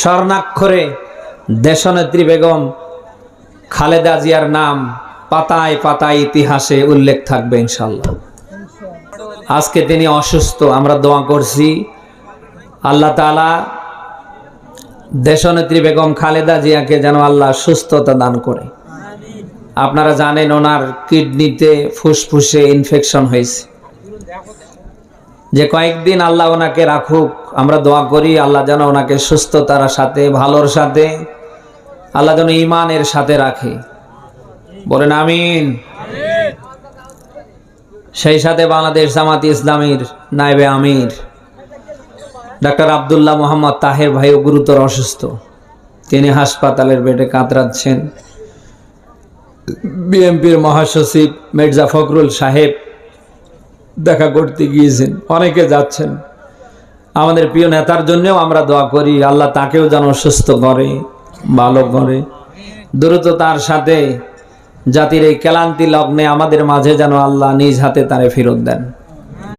স্বর্ণাক্ষরে দেশনেত্রী বেগম খালেদা জিয়ার নাম পাতায় পাতায় ইতিহাসে উল্লেখ থাকবে ইনশাল্লাহ আজকে তিনি অসুস্থ, আমরা দোয়া করছি। আল্লাহ তালা দেশনেত্রী বেগম খালেদা জিয়াকে যেন আল্লাহ সুস্থতা দান করে। আপনারা জানেন ওনার কিডনিতে ফুসফুসে ইনফেকশন হয়েছে। যে কয়েকদিন আল্লাহ ওনাকে রাখুক, আমরা দোয়া করি, আল্লাহ যেন ওনাকে সুস্থতার সাথে, ভালোর সাথে, আল্লাহ যেন ইমানের সাথে রাখে। বলেন আমিন। সেই সাথে বাংলাদেশ জামাত ইসলামীর নাইবে আমির। ডাক্তার আবদুল্লাহ মোহাম্মদ তাহের ভাইও গুরুতর অসুস্থ। তিনি হাসপাতালের বেডে কাতরাচ্ছেন। বিএনপির মহাসচিব মির্জা ফখরুল সাহেব দেখা করতে গিয়েছেন। অনেকে যাচ্ছেন। আমাদের প্রিয় নেতার জন্যেও আমরা দোয়া করি, আল্লাহ তাকেও যেন সুস্থ করে, ভালো করে। দ্রুত তার সাথে জাতির এই ক্লান্তি লগ্নে আমাদের মাঝে যেন আল্লাহ নিজ হাতে তারে ফেরত দেন।